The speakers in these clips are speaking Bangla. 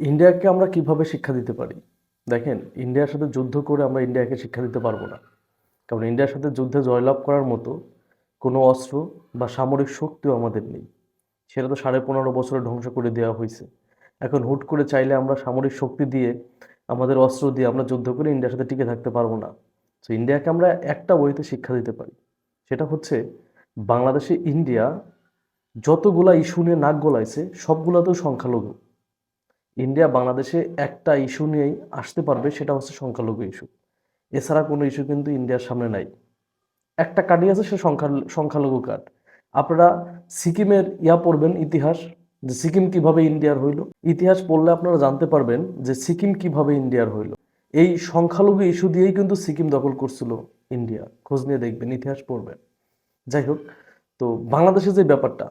ইন্ডিয়াকে আমরা কীভাবে শিক্ষা দিতে পারি? দেখেন, ইন্ডিয়ার সাথে যুদ্ধ করে আমরা ইন্ডিয়াকে শিক্ষা দিতে পারব না। কারণ ইন্ডিয়ার সাথে যুদ্ধে জয়লাভ করার মতো কোনো অস্ত্র বা সামরিক শক্তিও আমাদের নেই। সেটা তো সাড়ে পনেরো বছরে ধ্বংস করে দেওয়া হয়েছে। এখন হুট করে চাইলে আমরা সামরিক শক্তি দিয়ে আমাদের অস্ত্র দিয়ে আমরা যুদ্ধ করে ইন্ডিয়ার সাথে টিকে থাকতে পারব না। তো ইন্ডিয়াকে আমরা একটা বইতে শিক্ষা দিতে পারি। সেটা হচ্ছে, বাংলাদেশে ইন্ডিয়া যতগুলা ইস্যু নিয়ে নাক গলাইছে, সবগুলাতেও সংখ্যালঘু। ইন্ডিয়া বাংলাদেশে একটা ইস্যু নিয়েই আসতে পারবে, সেটা হচ্ছে সংখ্যালঘু ইস্যু এছাড়া কোনো ইস্যু কিন্তু ইন্ডিয়ার সামনে নাই। একটা কার্ডই আছে, সে সংখ্যা সংখ্যালঘু কার্ড আপনারা সিকিমের ইয়া পড়বেন ইতিহাস, যে সিকিম কীভাবে ইন্ডিয়ার হইল। ইতিহাস পড়লে আপনারা জানতে পারবেন যে সিকিম কীভাবে ইন্ডিয়ার হইল। এই সংখ্যালঘু ইস্যু দিয়েই কিন্তু সিকিম দখল করছিল ইন্ডিয়া। খোঁজ নিয়ে দেখবেন, ইতিহাস পড়বেন। যাই হোক, তো বাংলাদেশে যে ব্যাপারটা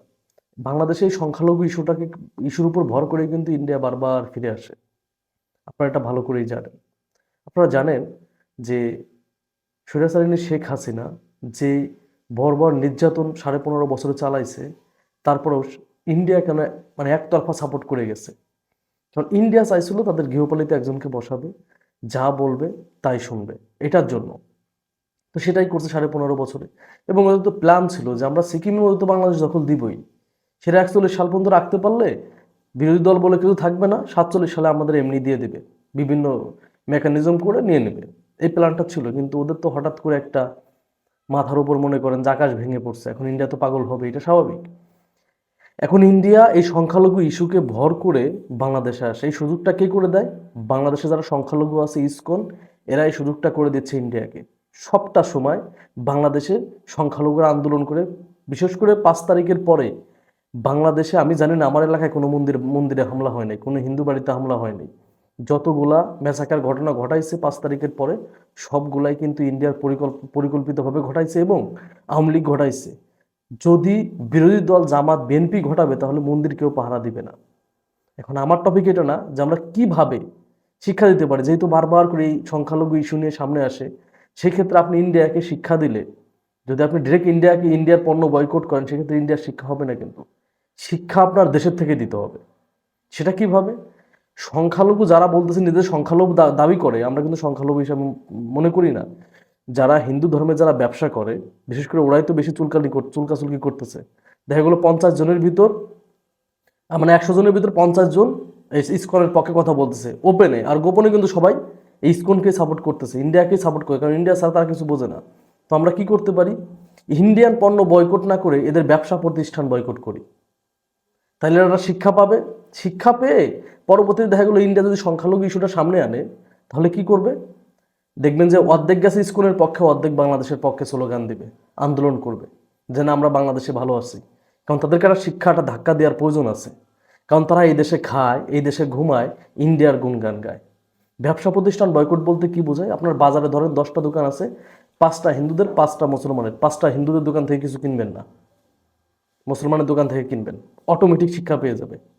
বাংলাদেশে সংখ্যালঘু ইস্যুটাকে, ইস্যুর উপর ভর করে কিন্তু ইন্ডিয়া বারবার ফিরে আসে। আপনারা এটা ভালো করেই জানেন। আপনারা জানেন যে সৈরাসারিনী শেখ হাসিনা যে বর্বর নির্যাতন সাড়ে পনেরো বছরে চালাইছে, তারপরেও ইন্ডিয়া কেন মানে একতরফা সাপোর্ট করে গেছে? কারণ ইন্ডিয়া চাইছিল তাদের গৃহপালিত একজনকে বসাবে, যা বলবে তাই শুনবে, এটার জন্য। তো সেটাই করছে সাড়ে পনেরো বছরে। এবং ওদের তো প্ল্যান ছিল যে আমরা সিকিমে ওদের তো বাংলাদেশ দখল দিবই। সেটা একচল্লিশ সাল পর্যন্ত রাখতে পারলে বিরোধী দল বলে কিছু থাকবে না, সাতচল্লিশ সালে আমাদের এমনি দিয়ে দেবে, বিভিন্ন মেকানিজম করে নিয়ে নেবে। এই প্ল্যানটা ছিল, কিন্তু ওদের তো হঠাৎ করে একটা মাথার উপর মনে করেন যে আকাশ ভেঙে পড়ছে, এখন ইন্ডিয়া তো পাগল হবে, এটা স্বাভাবিক। এখন ইন্ডিয়া এই সংখ্যালঘু ইস্যুকে ভর করে বাংলাদেশে আসে। এই সুযোগটা কে করে দেয়? বাংলাদেশে যারা সংখ্যালঘু আছে, ইসকন, এরা এই সুযোগটা করে দিচ্ছে ইন্ডিয়াকে সবটা সময় বাংলাদেশে সংখ্যালঘুরা আন্দোলন করে, বিশেষ করে পাঁচ তারিখের পরে বাংলাদেশে, আমি জানি না, আমার এলাকায় কোনো মন্দির, মন্দিরে হামলা হয় নাই, কোনো হিন্দু বাড়িতে হামলা হয়নি যতগুলা মেসাকার ঘটনা ঘটাইছে পাঁচ তারিখের পরে, সবগুলাই কিন্তু ইন্ডিয়ার পরিকল্প, পরিকল্পিতভাবে ঘটাইছে এবং আওয়ামী লীগ ঘটাইছে। যদি বিরোধী দল জামাত বিএনপি ঘটাবে, তাহলে মন্দির কেউ পাহারা দিবে না। এখন আমার টপিক এটা না, যে আমরা কীভাবে শিক্ষা দিতে পারি। যেহেতু বারবার করে এই সংখ্যালঘু ইস্যু নিয়ে সামনে আসে, সেক্ষেত্রে আপনি ইন্ডিয়াকে শিক্ষা দিলে, যদি আপনি ডিরেক্ট ইন্ডিয়াকে, ইন্ডিয়ার পণ্য বয়কট করেন, সেক্ষেত্রে ইন্ডিয়ার শিক্ষা হবে না কিন্তু। শিক্ষা আপনার দেশের থেকে দিতে হবে। সেটা কীভাবে? সংখ্যালঘু যারা বলতেছে নিজেদের সংখ্যালঘু দাবি করে, আমরা কিন্তু সংখ্যালঘু হিসাবে মনে করি না। যারা হিন্দু ধর্মে যারা ব্যবসা করে, বিশেষ করে ওরাই তো বেশি চুলকালি চুলকাচুলকি করতেছে। দেখা গেলো পঞ্চাশ জনের ভিতর মানে একশো জনের ভিতর পঞ্চাশ জন ইসকনের পক্ষে কথা বলতেছে। ওপেনে আর গোপনে কিন্তু সবাই ইসকনকে সাপোর্ট করতেছে ইন্ডিয়াকেই সাপোর্ট করে, কারণ ইন্ডিয়া ছাড়া তারা কিছু বোঝে না। তো আমরা কি করতে পারি? ইন্ডিয়ান পণ্য বয়কট না করে এদের ব্যবসা প্রতিষ্ঠান বয়কট করি। তাহলে ওরা শিক্ষা পাবে। শিক্ষা পেয়ে পরবর্তীতে দেখা গেলো ইন্ডিয়া যদি সংখ্যালঘু ইস্যুটা সামনে আনে, তাহলে কি করবে? দেখবেন যে অর্ধেক গেছে স্কুলের পক্ষে, অর্ধেক বাংলাদেশের পক্ষে স্লোগান দিবে, আন্দোলন করবে, যে না, আমরা বাংলাদেশে ভালো আছি। কারণ তাদেরকে একটা শিক্ষাটা ধাক্কা দেওয়ার প্রয়োজন আছে। কারণ তারা এই দেশে খায়, এই দেশে ঘুমায় ইন্ডিয়ার গুণগান গায়। ব্যবসা প্রতিষ্ঠান বয়কট বলতে কি বোঝায়? আপনার বাজারে ধরেন দশটা দোকান আছে, পাঁচটা হিন্দুদের, পাঁচটা মুসলমানের। পাঁচটা হিন্দুদের দোকান থেকে কিছু কিনবেন না। মুসলমানের দোকান থেকে কিনবেন। অটোমেটিক শিক্ষা পেয়ে যাবে।